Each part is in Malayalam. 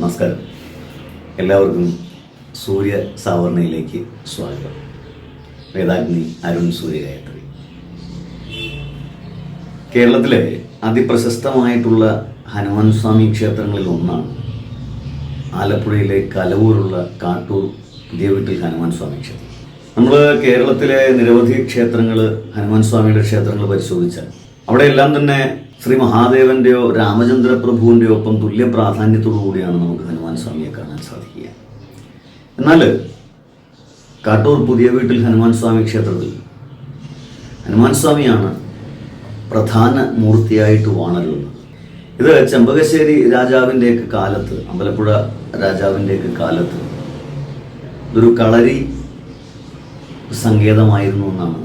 നമസ്കാരം. എല്ലാവർക്കും സൂര്യ സാവർണയിലേക്ക് സ്വാഗതം. വേദാഗ്നി അരുൺ സൂര്യഗായത്രി കേരളത്തിലെ അതിപ്രശസ്തമായിട്ടുള്ള ഹനുമാൻ സ്വാമി ക്ഷേത്രങ്ങളിൽ ഒന്നാണ് ആലപ്പുഴയിലെ കലവൂരുള്ള കാട്ടൂർ പുതിയ വീട്ടിൽ ഹനുമാൻ സ്വാമി ക്ഷേത്രം. നമ്മൾ കേരളത്തിലെ നിരവധി ക്ഷേത്രങ്ങൾ ഹനുമാൻ സ്വാമിയുടെ ക്ഷേത്രങ്ങൾ പരിശോധിച്ചാൽ അവിടെയെല്ലാം തന്നെ ശ്രീ മഹാദേവന്റെയോ രാമചന്ദ്ര പ്രഭുവിന്റെയോ ഒപ്പം തുല്യ പ്രാധാന്യത്തോടു കൂടിയാണ് നമുക്ക് ഹനുമാൻ സ്വാമിയെ കാണാൻ സാധിക്കുക. എന്നാൽ കാട്ടൂർ പുതിയ വീട്ടിൽ ഹനുമാൻ സ്വാമി ക്ഷേത്രത്തിൽ ഹനുമാൻ സ്വാമിയാണ് പ്രധാന മൂർത്തിയായിട്ട് വാണരുന്നത് ഇത് ചെമ്പകശ്ശേരി രാജാവിന്റെയൊക്കെ കാലത്ത് അമ്പലപ്പുഴ രാജാവിന്റെയൊക്കെ കാലത്ത് ഇതൊരു കളരി സങ്കേതമായിരുന്നു എന്നാണ്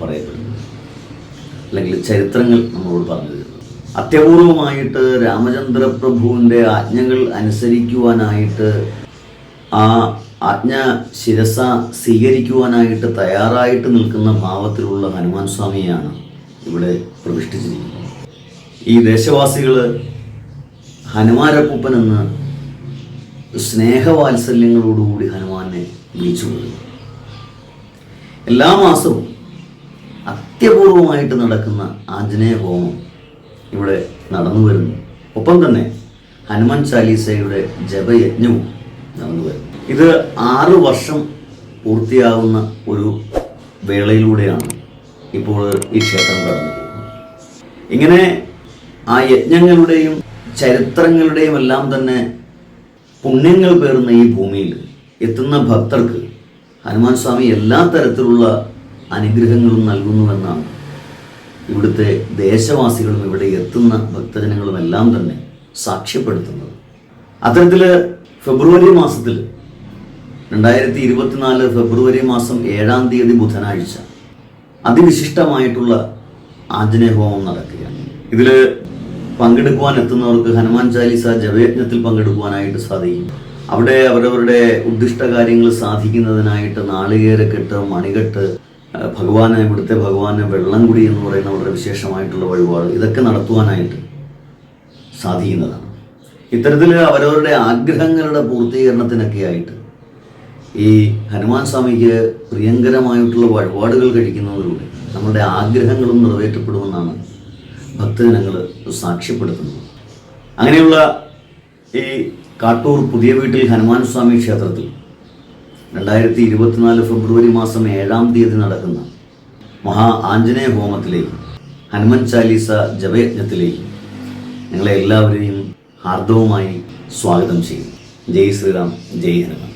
പറയപ്പെടുന്നത്. അല്ലെങ്കിൽ ചരിത്രങ്ങൾ നമ്മളോട് പറഞ്ഞു തരുന്നത്. അത്യപൂർവമായിട്ട് രാമചന്ദ്ര പ്രഭുവിന്റെ ആജ്ഞകൾ അനുസരിക്കുവാനായിട്ട് ആ ആജ്ഞ ശിരസ സ്വീകരിക്കുവാനായിട്ട് തയ്യാറായിട്ട് നിൽക്കുന്ന ഭാവത്തിലുള്ള ഹനുമാൻ സ്വാമിയാണ് ഇവിടെ പ്രതിഷ്ഠിച്ചിരിക്കുന്നത്. ഈ ദേശവാസികൾ ഹനുമാരപ്പൂപ്പൻ എന്ന് സ്നേഹവാത്സല്യങ്ങളോടുകൂടി ഹനുമാനെ വിളിച്ചുകൊള്ളുന്നു എല്ലാ മാസവും അത്യപൂർവമായിട്ട് നടക്കുന്ന ആഞ്ജനേയ ഹോമം ഇവിടെ നടന്നു വരുന്നു. ഒപ്പം തന്നെ ഹനുമാൻ ചാലീസയുടെ ജപയജ്ഞവും നടന്നു വരുന്നു. ഇത് ആറ് വർഷം പൂർത്തിയാവുന്ന ഒരു വേളയിലൂടെയാണ് ഇപ്പോൾ ഈ ക്ഷേത്രം കടന്നു ഇങ്ങനെ ആ യജ്ഞങ്ങളുടെയും ചരിത്രങ്ങളുടെയും എല്ലാം തന്നെ പുണ്യങ്ങൾ പേർന്ന ഈ ഭൂമിയിൽ എത്തുന്ന ഭക്തർക്ക് ഹനുമാൻ സ്വാമി എല്ലാ തരത്തിലുള്ള അനുഗ്രഹങ്ങളും നൽകുന്നുവെന്നാണ് ഇവിടുത്തെ ദേശവാസികളും ഇവിടെ എത്തുന്ന ഭക്തജനങ്ങളും എല്ലാം തന്നെ സാക്ഷ്യപ്പെടുത്തുന്നത്. അത്തരത്തിൽ ഫെബ്രുവരി മാസത്തിൽ രണ്ടായിരത്തി ഇരുപത്തിനാല് ഫെബ്രുവരി മാസം ഏഴാം തീയതി ബുധനാഴ്ച അതിവിശിഷ്ടമായിട്ടുള്ള ആഞ്ജനേയ ഹോമം നടക്കുകയാണ്. ഇതിൽ പങ്കെടുക്കുവാൻ എത്തുന്നവർക്ക് ഹനുമാൻ ചാലീസ ജപയജ്ഞത്തിൽ പങ്കെടുക്കുവാനായിട്ട് സാധിക്കും. അവിടെ അവരവരുടെ ഉദ്ദിഷ്ട കാര്യങ്ങൾ സാധിക്കുന്നതിനായിട്ട് നാളികേരക്കെട്ട് മണികെട്ട് ഭഗവാനെ ഇവിടുത്തെ ഭഗവാന് വെള്ളം കുടി എന്ന് പറയുന്ന വളരെ വിശേഷമായിട്ടുള്ള വഴിപാട് ഇതൊക്കെ നടത്തുവാനായിട്ട് സാധിക്കുന്നതാണ്. ഇത്തരത്തിൽ അവരവരുടെ ആഗ്രഹങ്ങളുടെ പൂർത്തീകരണത്തിനൊക്കെ ആയിട്ട് ഈ ഹനുമാൻ സ്വാമിക്ക് പ്രിയങ്കരമായിട്ടുള്ള വഴിപാടുകൾ കഴിക്കുന്നതിലൂടെ നമ്മുടെ ആഗ്രഹങ്ങളും നിറവേറ്റപ്പെടുമെന്നാണ് ഭക്തജനങ്ങൾ സാക്ഷ്യപ്പെടുത്തുന്നത്. അങ്ങനെയുള്ള ഈ കാട്ടൂർ പുതിയ വീട്ടിൽ ഹനുമാൻ സ്വാമി ക്ഷേത്രത്തിൽ രണ്ടായിരത്തി ഇരുപത്തിനാല് ഫെബ്രുവരി മാസം ഏഴാം തീയതി നടക്കുന്ന മഹാ ആഞ്ജനേയ ഹോമത്തിലേക്ക് ഹനുമൻ ചാലീസ ജപയജ്ഞത്തിലേക്ക് നിങ്ങളെ എല്ലാവരെയും ഹാർദവുമായി സ്വാഗതം ചെയ്യും ജയ് ശ്രീറാം ജയ് ഹനുമാൻ.